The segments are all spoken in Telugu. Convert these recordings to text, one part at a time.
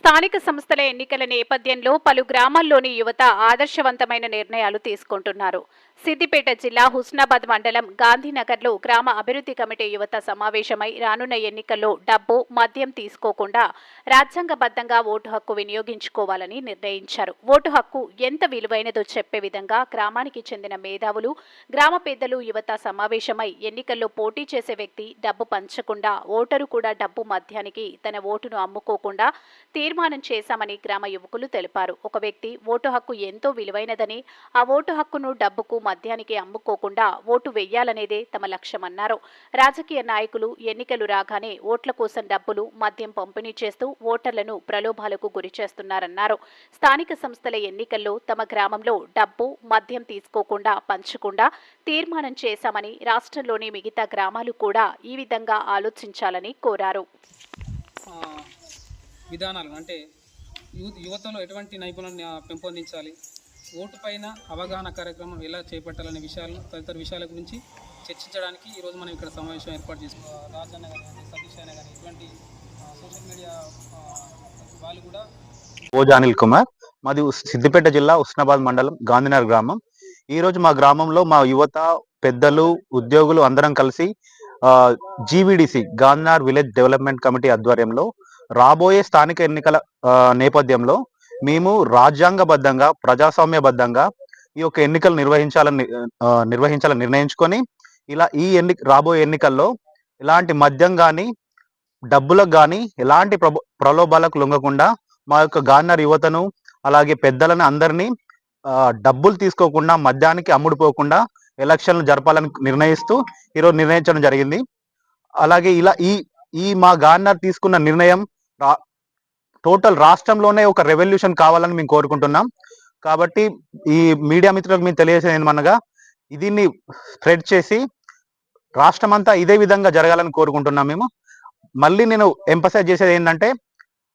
స్థానిక సంస్థల ఎన్నికల నేపథ్యంలో పలు గ్రామాల్లోని యువత ఆదర్శవంతమైన నిర్ణయాలు తీసుకుంటున్నారు. సిద్దిపేట జిల్లా హుస్నాబాద్ మండలం గాంధీనగర్లో గ్రామ అభివృద్ధి కమిటీ యువత సమావేశమై రానున్న ఎన్నికల్లో డబ్బు మద్యం తీసుకోకుండా రాజ్యాంగబద్ధంగా ఓటు హక్కు వినియోగించుకోవాలని నిర్ణయించారు. ఓటు హక్కు ఎంత విలువైనదో చెప్పే విధంగా గ్రామానికి చెందిన మేధావులు గ్రామ పెద్దలు యువత సమావేశమై ఎన్నికల్లో పోటీ చేసే వ్యక్తి డబ్బు పంచకుండా ఓటరు కూడా డబ్బు మద్యానికి తన ఓటును అమ్ముకోకుండా తీర్మానం చేశామని గ్రామ యువకులు తెలిపారు. ఒక వ్యక్తి ఓటు హక్కు ఎంతో విలువైనదని ఆ ఓటు హక్కును డబ్బుకు మద్యానికి అమ్ముకోకుండా ఓటు వెయ్యాలనేదే తమ లక్ష్యమన్నారు. రాజకీయ నాయకులు ఎన్నికలు రాగానే ఓట్ల కోసం డబ్బులు మద్యం పంపిణీ చేస్తూ ఓటర్లను ప్రలోభాలకు గురి చేస్తున్నారన్నారు. స్థానిక సంస్థల ఎన్నికల్లో తమ గ్రామంలో డబ్బు మద్యం తీసుకోకుండా పంచకుండా తీర్మానం చేశామని రాష్ట్రంలోని మిగతా గ్రామాలు కూడా ఈ విధంగా ఆలోచించాలని కోరారు. విధానాలు. అంటే యువతలో ఎటువంటి నైపుణ్యాన్ని పెంపొందించాలి? ఓటు పైన అవగాహన కార్యక్రమం ఎలా చేపట్టాలనే విషయాలు తదితర విషయాల గురించి చర్చించడానికి ఈరోజు మనం ఇక్కడ సమావేశం ఏర్పాటు చేసుకున్నాం రాజన్న గారు సతీష్ అన్న గారు ఇటువంటి సోషల్ మీడియా వాళ్ళు కూడా ఓజ్ అనిల్ కుమార్ మాది సిద్దిపేట జిల్లా ఉస్నాబాద్ మండలం గాంధీనగర్ గ్రామం. ఈరోజు మా గ్రామంలో మా యువత పెద్దలు ఉద్యోగులు అందరం కలిసి GVDC Gandhinagar village development committee ఆధ్వర్యంలో రాబోయే స్థానిక ఎన్నికల నేపథ్యంలో మేము రాజ్యాంగబద్ధంగా ప్రజాస్వామ్యబద్ధంగా ఈ యొక్క ఎన్నికలు నిర్వహించాలని నిర్వహించాలని నిర్ణయించుకొని ఇలా ఈ ఎన్ని రాబోయే ఎన్నికల్లో ఇలాంటి మద్యం కానీ డబ్బులకు కానీ ఎలాంటి ప్రలోభాలకు లొంగకుండా మా యొక్క గాన్నర్ యువతను అలాగే పెద్దలను అందరినీ డబ్బులు తీసుకోకుండా మద్యానికి అమ్ముడుపోకుండా ఎలక్షన్లు జరపాలని నిర్ణయిస్తూ ఈరోజు నిర్ణయించడం జరిగింది. అలాగే ఇలా ఈ ఈ మా గాన్నర్ తీసుకున్న నిర్ణయం టోటల్ రాష్ట్రంలోనే ఒక రెవల్యూషన్ కావాలని మేము కోరుకుంటున్నాం. కాబట్టి ఈ మీడియా మిత్రులకు మేము తెలియజేసేది ఏమనగా దీన్ని స్ప్రెడ్ చేసి రాష్ట్రం అంతా ఇదే విధంగా జరగాలని కోరుకుంటున్నాం మేము. మళ్ళీ నేను ఎంపసైజ్ చేసేది ఏంటంటే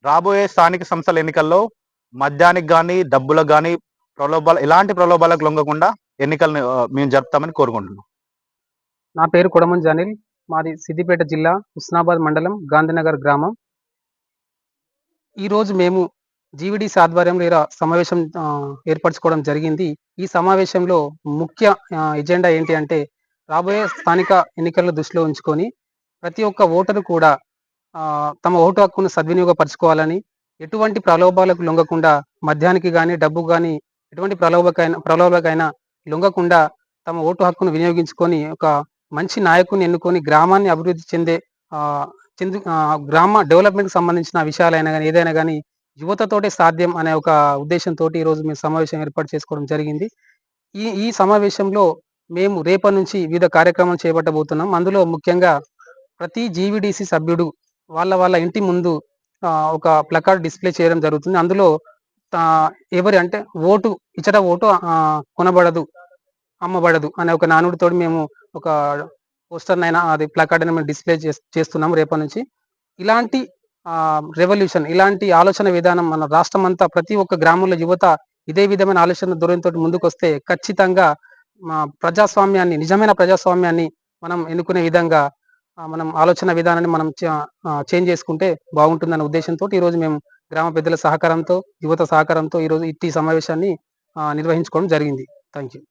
రాబోయే స్థానిక సంస్థల ఎన్నికల్లో మద్యానికి కానీ డబ్బులకు కానీ ప్రలోభాలు ఎలాంటి ప్రలోభాలకు లొంగకుండా ఎన్నికలను మేము జరుపుతామని కోరుకుంటున్నాం. నా పేరు కొడమన్ జనిల్ మాది సిద్దిపేట జిల్లా హుస్నాబాద్ మండలం గాంధీనగర్ గ్రామం. ఈరోజు మేము జీవిడి ఆధ్వర్యంలో ఇలా సమావేశం ఏర్పరచుకోవడం జరిగింది. ఈ సమావేశంలో ముఖ్య ఎజెండా ఏంటి అంటే రాబోయే స్థానిక ఎన్నికలను దృష్టిలో ఉంచుకొని ప్రతి ఒక్క ఓటరు కూడా తమ ఓటు హక్కును సద్వినియోగపరచుకోవాలని ఎటువంటి ప్రలోభాలకు లొంగకుండా మద్యానికి కానీ డబ్బు కానీ ఎటువంటి ప్రలోభకైనా ప్రలోభకైనా లొంగకుండా తమ ఓటు హక్కును వినియోగించుకొని ఒక మంచి నాయకుని ఎన్నుకొని గ్రామాన్ని అభివృద్ధి చెందే చెంది గ్రామ డెవలప్మెంట్ సంబంధించిన విషయాలైనా కానీ ఏదైనా కానీ యువతతోటే సాధ్యం అనే ఒక ఉద్దేశంతో ఈరోజు మేము సమావేశం ఏర్పాటు చేసుకోవడం జరిగింది. ఈ ఈ సమావేశంలో మేము రేపటి నుంచి వివిధ కార్యక్రమాలు చేపట్టబోతున్నాం. అందులో ముఖ్యంగా ప్రతి జీవిడిసి సభ్యుడు వాళ్ళ వాళ్ళ ఇంటి ముందు ఒక ప్లకార్డ్ డిస్ప్లే చేయడం జరుగుతుంది. అందులో ఎవరి అంటే ఓటు ఇచ్చట ఓటు కొనబడదు అమ్మబడదు అనే ఒక నానుడితో మేము ఒక పోస్టర్ అయినా అది ప్లకార్డ్ అయినా మేము డిస్ప్లే చేస్తున్నాం రేపటి నుంచి. ఇలాంటి రెవల్యూషన్ ఇలాంటి ఆలోచన విధానం మన రాష్ట్రం అంతా ప్రతి ఒక్క గ్రామంలో యువత ఇదే విధమైన ఆలోచన ధోరణితో ముందుకు వస్తే ఖచ్చితంగా మా ప్రజాస్వామ్యాన్ని నిజమైన ప్రజాస్వామ్యాన్ని మనం ఎన్నుకునే విధంగా మనం ఆలోచన విధానాన్ని మనం చేంజ్ చేసుకుంటే బాగుంటుందనే ఉద్దేశంతో ఈరోజు మేము గ్రామ పెద్దల సహకారంతో యువత సహకారంతో ఈ రోజు ఇట్టి సమావేశాన్ని నిర్వహించుకోవడం జరిగింది. Thank you